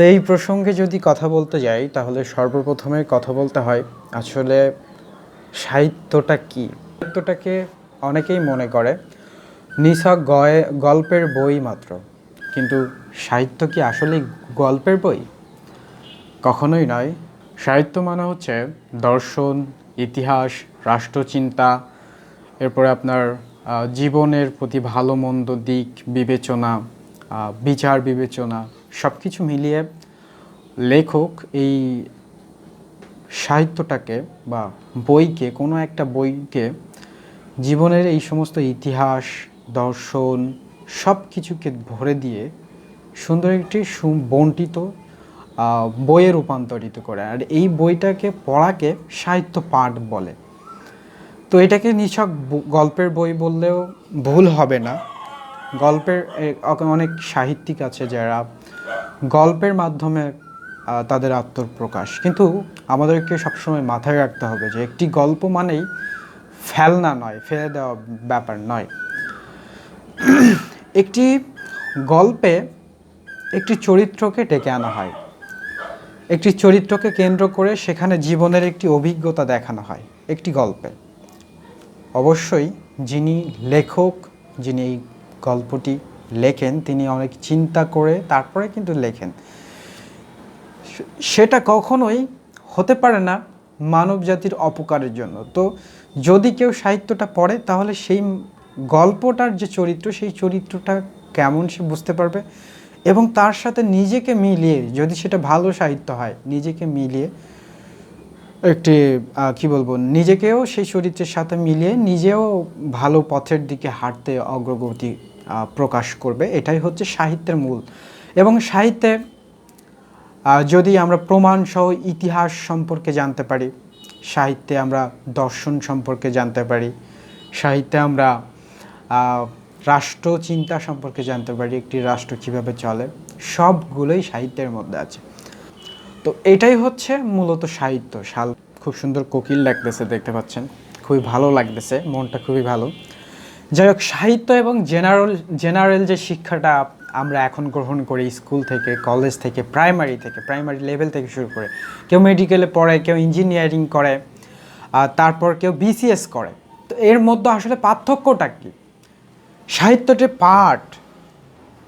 তো এই প্রসঙ্গে যদি কথা বলতে যাই, তাহলে সর্বপ্রথমে কথা বলতে হয় আসলে সাহিত্যটা কি? সাহিত্যটাকে অনেকেই মনে করে নিছক গয়ে, গল্পের বই মাত্র। কিন্তু সাহিত্য কি আসলে গল্পের বই? কখনোই নয়। সাহিত্য মানে হচ্ছে দর্শন, ইতিহাস, রাষ্ট্রচিন্তা, এরপরে আপনার জীবনের প্রতি ভালো মন্দ দিক বিবেচনা বিচার বিবেচনা সব কিছু মিলিয়ে লেখক এই সাহিত্যটাকে বা বইকে, কোনো একটা বইকে জীবনের এই সমস্ত ইতিহাস, দর্শন সব কিছুকে ভরে দিয়ে সুন্দর একটি বন্টিত বইয়ে রূপান্তরিত করে। আর এই বইটাকে পড়াকে সাহিত্য পাঠ বলে। তো এটাকে নিছক গল্পের বই বললেও ভুল হবে না। গল্পের অনেক সাহিত্যিক আছে যারা গল্পের মাধ্যমে তাদের আত্মপ্রকাশ। কিন্তু আমাদেরকে সবসময় মাথায় রাখতে হবে যে একটি গল্প মানেই ফেলনা নয়, ফেলে দেওয়া ব্যাপার নয়। একটি গল্পে একটি চরিত্রকে ডেকে আনা হয়। একটি চরিত্রকে কেন্দ্র করে সেখানে জীবনের একটি অভিজ্ঞতা দেখানো হয় একটি গল্পে। অবশ্যই যিনি লেখক, যিনি গল্পটি লেখেন, তিনি অনেক চিন্তা করে তারপরে কিন্তু লেখেন। সেটা কখনোই হতে পারে না মানব জাতির অপকারের জন্য। তো যদি কেউ সাহিত্যটা পড়ে, তাহলে সেই গল্পটার যে চরিত্র, সেই চরিত্রটা কেমন সে বুঝতে পারবে এবং তার সাথে নিজেকে মিলিয়ে, যদি সেটা ভালো সাহিত্য হয়, নিজেকে মিলিয়ে একটি কি বলব, নিজেকেও সেই চরিত্রের সাথে মিলিয়ে নিজেও ভালো পথের দিকে হাঁটতে অগ্রগতি প্রকাশ করবে। এটাই হচ্ছে সাহিত্যের মূল। এবং সাহিত্যে যদি আমরা প্রমাণ সহ ইতিহাস সম্পর্কে জানতে পারি সাহিত্যে আমরা দর্শন সম্পর্কে জানতে পারি সাহিত্যে আমরা আহ, রাষ্ট্র চিন্তা সম্পর্কে জানতে পারি একটি রাষ্ট্র কীভাবে চলে সবগুলোই সাহিত্যের মধ্যে আছে। তো এটাই হচ্ছে মূলত সাহিত্য। শাল খুব সুন্দর কোকিল লাগতেছে দেখতে পাচ্ছেন? খুবই ভালো লাগতেছে মনটা খুবই ভালো। যাই হোক, সাহিত্য এবং জেনারেল জেনারেল যে শিক্ষাটা আমরা এখন গ্রহণ করি স্কুল থেকে কলেজ থেকে প্রাইমারি থেকে প্রাইমারি লেভেল থেকে শুরু করে, কেউ মেডিকেলে পড়ে, কেউ ইঞ্জিনিয়ারিং করে আর তারপর কেউ বিসিএস করে, তো এর মধ্যে আসলে পার্থক্যটা কি? সাহিত্যটি পাঠ,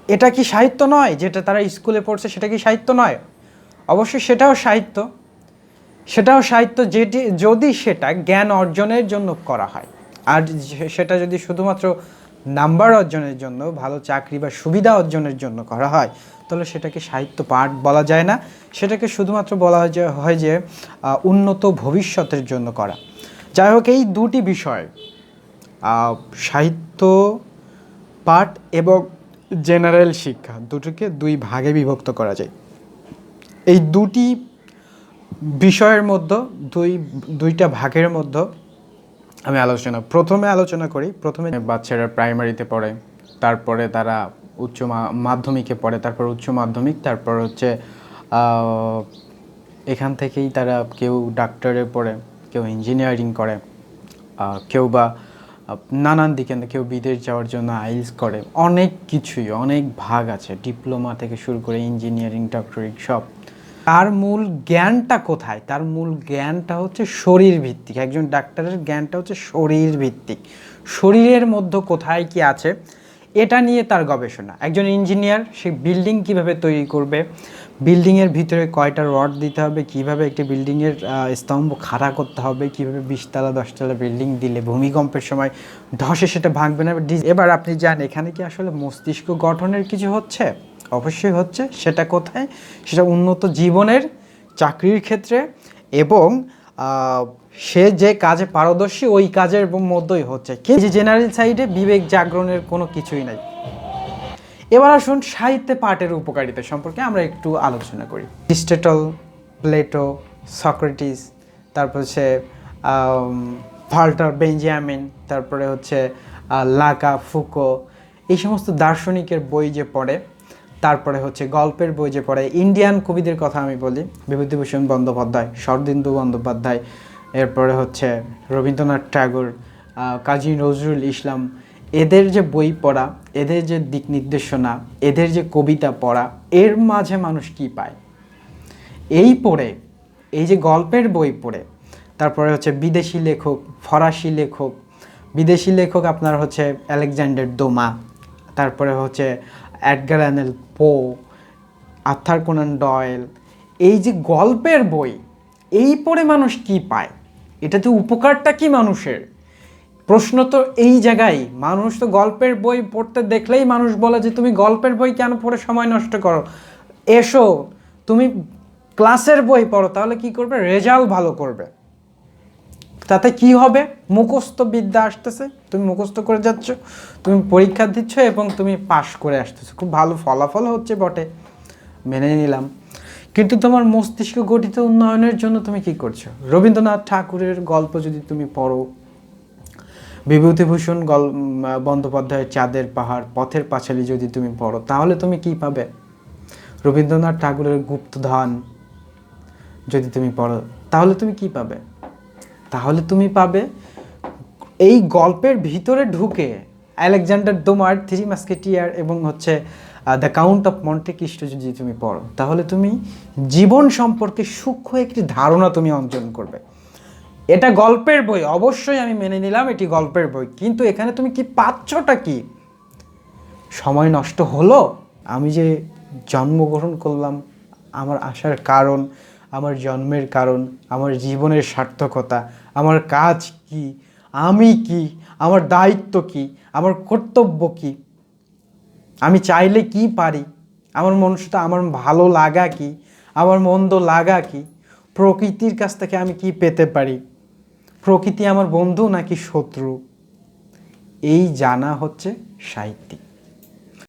এটা কি সাহিত্য নয় যেটা তারা স্কুলে পড়ছে, সেটা কি সাহিত্য নয়? অবশ্যই সেটাও সাহিত্য সেটাও সাহিত্য, যেটি, যদি সেটা জ্ঞান অর্জনের জন্য করা হয়। আর সেটা যদি শুধুমাত্র নাম্বার অর্জনের জন্য, ভালো চাকরি বা সুবিধা অর্জনের জন্য করা হয়, তাহলে সেটাকে সাহিত্য পাঠ বলা যায় না। সেটাকে শুধুমাত্র বলা হয় যে উন্নত ভবিষ্যতের জন্য করা। যাই হোক, এই দুটি বিষয় সাহিত্য পাঠ এবং জেনারেল শিক্ষা, দুটোকে দুই ভাগে বিভক্ত করা যায়। এই দুটি বিষয়ের মধ্যে, দুই, দুইটা ভাগের মধ্যে আমি আলোচনা, প্রথমে আলোচনা করি। প্রথমে বাচ্চারা প্রাইমারিতে পড়ে, তারপরে তারা উচ্চ মাধ্যমিকে পড়ে, তারপর উচ্চ মাধ্যমিক, তারপর হচ্ছে এখান থেকেই তারা কেউ ডাক্তারে পড়ে, কেউ ইঞ্জিনিয়ারিং করে কেউ বা নানান দিকে, কেউ বিদেশ যাওয়ার জন্য আইলস করে। অনেক কিছুই, অনেক ভাগ আছে। ডিপ্লোমা থেকে শুরু করে ইঞ্জিনিয়ারিং ডক্টরিং সব। তার মূল জ্ঞানটা কোথায়? তার মূল জ্ঞানটা হচ্ছে শরীর ভিত্তিক একজন ডাক্তারের জ্ঞানটা হচ্ছে শরীর ভিত্তিক শরীরের মধ্যে কোথায় কি আছে? এটা নিয়ে তার গবেষণা। একজন ইঞ্জিনিয়ার, সে বিল্ডিং কীভাবে তৈরি করবে? বিল্ডিংয়ের ভিতরে কয়টা রড দিতে হবে? কীভাবে একটি বিল্ডিংয়ের স্তম্ভ খাড়া করতে হবে? কীভাবে বিশতলা, দশতলা বিল্ডিং দিলে ভূমিকম্পের সময় ধসে সেটা ভাঙবে না? এবার আপনি যান এখানে কি আসলে মস্তিষ্ক গঠনের কিছু হচ্ছে? অবশ্যই হচ্ছে সেটা কোথায়? সেটা উন্নত জীবনের চাকরির ক্ষেত্রে এবং সে যে কাজে পারদর্শী ওই কাজের মধ্যেই হচ্ছে। কিন্তু জেনারেল সাইডে বিবেক জাগরণের কোনো কিছুই নাই। এবার আসুন সাহিত্যে পাঠের উপকারিতা সম্পর্কে আমরা একটু আলোচনা করি। স্টেটল প্লেটো সক্রেটিস তারপর হচ্ছে ভাল্টার বেঞ্জামিন তারপরে হচ্ছে লাকা ফুকো এই সমস্ত দার্শনিকের বই যে পড়ে তারপরে হচ্ছে গল্পের বই যে পড়ে, ইন্ডিয়ান কবিদের কথা আমি বলি, বিভূতিভূষণ বন্দ্যোপাধ্যায়, শরদিন্দু বন্দ্যোপাধ্যায়, এরপরে হচ্ছে রবীন্দ্রনাথ ঠাকুর কাজী নজরুল ইসলাম, এদের যে বই পড়া, এদের যে দিক নির্দেশনা, এদের যে কবিতা পড়া, এর মাঝে মানুষ কি পায়? এই পড়ে, এই যে গল্পের বই পড়ে, তারপরে হচ্ছে বিদেশি লেখক, ফরাসি লেখক, বিদেশি লেখক আপনার হচ্ছে আলেকজান্ডার দোমা, তারপরে হচ্ছে অ্যাডগার অ্যানেল পো আর্থার কোনান ডয়েল এই যে গল্পের বই, এই পড়ে মানুষ কি পায়? এটাতে উপকারটা কি মানুষের? প্রশ্ন তো এই জায়গায়, মানুষ তো গল্পের বই পড়তে দেখলেই মানুষ বলে যে, তুমি গল্পের বই কেন পড়ে? সময় নষ্ট করো। এসো, তুমি ক্লাসের বই পড়ো, তাহলে কি করবে? রেজাল্ট ভালো করবে। তাতে কি হবে? মুখস্থ বিদ্যা আসতেছে, তুমি মুখস্থ করে যাচ্ছ, তুমি পরীক্ষা দিচ্ছ এবং তুমি পাশ করে আসতেছো। খুব ভালো ফলাফল হচ্ছে বটে, মেনে নিলাম। কিন্তু তোমার মস্তিষ্ক গঠিত উন্নয়নের জন্য তুমি কি করছ? রবীন্দ্রনাথ ঠাকুরের গল্প যদি তুমি পড়ো, বিভূতিভূষণ গল বন্দ্যোপাধ্যায়ের চাঁদের পাহাড়, পথের পাঁচালী যদি তুমি পড়ো, তাহলে তুমি কি পাবে? রবীন্দ্রনাথ ঠাকুরের গুপ্তধন যদি তুমি পড়ো, তাহলে তুমি কি পাবে? তাহলে তুমি পাবে। এই গল্পের ভিতরে ঢুকে আলেকজান্ডার দোমার থ্রি মাস্কেটিয়ার এবং হচ্ছে the Count of Monte Cristo যদি তুমি পড়ো, তাহলে তুমি জীবন সম্পর্কে সূক্ষ্ম একটি ধারণা তুমি অর্জন করবে। এটা গল্পের বই, অবশ্যই আমি মেনে নিলাম এটি গল্পের বই, কিন্তু এখানে তুমি কি পাচ্ছটা কি? সময় নষ্ট হলো, আমি যে জন্মগ্রহণ করলাম, আমার আসার কারণ আমার জন্মের কারণ, আমার জীবনের সার্থকতা, আমার কাজ কি, আমি কি, আমার দায়িত্ব কি, আমার কর্তব্য কি? আমি চাইলে কি পারি? আমার মানুষটা আমার ভালো লাগা কি? আমার মন্দ লাগা কি? প্রকৃতির কাছ থেকে আমি কি পেতে পারি? প্রকৃতি আমার বন্ধু নাকি শত্রু? এই জানা হচ্ছে সাহিত্যিক।